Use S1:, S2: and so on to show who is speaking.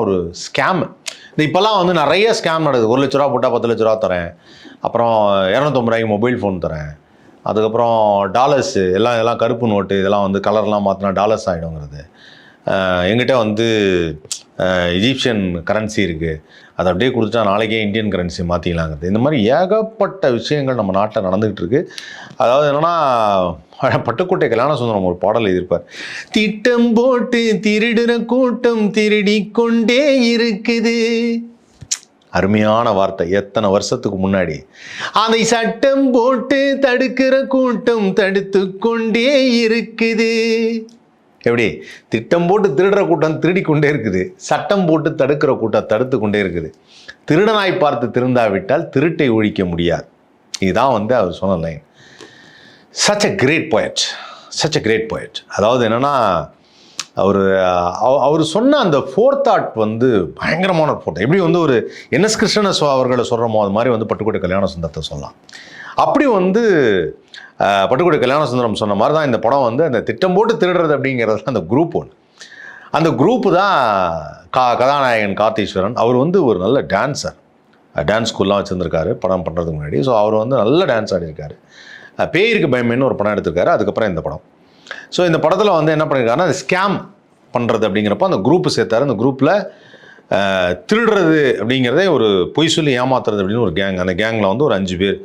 S1: ஒரு ஸ்கேம் இந்த இப்போல்லாம் வந்து நிறைய ஸ்கேம் நடக்குது. ஒரு லட்ச ரூபா போட்டால் பத்து லட்ச ரூபா தரேன். அப்புறம் இரநூத்தம்பது ரூபாய்க்கு மொபைல் ஃபோன் தரேன். அதுக்கப்புறம் டாலர்ஸ் எல்லாம் எல்லாம் கருப்பு நோட்டு இதெல்லாம் வந்து கலர்லாம் மாற்றினா டாலர்ஸ் ஆகிடுங்கிறது எங்கிட்ட வந்து எஜிப்சியன் கரன்சி இருக்குது அதை அப்படியே கொடுத்துட்டா நாளைக்கே இந்தியன் கரன்சி மாற்றிக்கலாங்கிறது இந்த மாதிரி ஏகப்பட்ட விஷயங்கள் நம்ம நாட்டில் நடந்துக்கிட்டு இருக்குது அதாவது என்னென்னா பட்டுக்கோட்டை கல்யாண சுந்தரம் ஒரு பாடல் எழுதியிருப்பார். திட்டம் போட்டு திருடுற கூட்டம் திருடி கொண்டே இருக்குது. அருமையான வார்த்தை. எத்தனை வருஷத்துக்கு முன்னாடி. அதை சட்டம் போட்டு தடுக்கிற கூட்டம் தடுத்து கொண்டே இருக்குது. எப்படி? திட்டம் போட்டு திருடுற கூட்டம் திருடி கொண்டே இருக்குது. சட்டம் போட்டு தடுக்கிற கூட்டம் தடுத்து கொண்டே இருக்குது. திருடனாய் பார்த்து திருந்தாவிட்டால் திருட்டை ஒழிக்க முடியாது. இதுதான் வந்து அவர் சொன்ன line such a great poet such a great poet அதாவது என்னென்னா அவர் அவர் சொன்ன அந்த ஃபோர் தாட் வந்து பயங்கரமான ஃபோட்டோ எப்படி வந்து ஒரு என்எஸ் கிருஷ்ணன் அவர்களை சொல்கிறோமோ அது மாதிரி வந்து பட்டுக்கோட்டை கல்யாண சுந்தரத்தை சொல்லலாம். அப்படி வந்து அஹ், பட்டுக்கோட்டை கல்யாண சுந்தரம் சொன்ன மாதிரி தான் இந்த படம் வந்து அந்த திட்டம் போட்டு திருடுறது அப்படிங்கிறது அந்த குரூப் ஒன்று அந்த குரூப்பு தான் கா கதாநாயகன் கார்த்தீஸ்வரன் அவர் வந்து ஒரு நல்ல டான்ஸர் டான்ஸ் ஸ்கூல்லாம் வச்சுருந்துருக்காரு படம் பண்ணுறதுக்கு முன்னாடி. ஸோ அவர் வந்து நல்ல டான்ஸ் ஆடிருக்காரு பேயிருக்கு பயமேன்னு ஒரு படம் எடுத்திருக்காரு. அதுக்கப்புறம் இந்த படம். ஸோ இந்த படத்தில் வந்து என்ன பண்ணியிருக்காருன்னா அந்த ஸ்கேம் பண்ணுறது அப்படிங்கிறப்ப அந்த குரூப்பு சேர்த்தாரு. அந்த குரூப்பில் திருடுறது அப்படிங்கிறதே ஒரு பொய் சொல்லி ஏமாத்துறது அப்படின்னு ஒரு கேங் அந்த கேங்கில் வந்து ஒரு அஞ்சு பேர்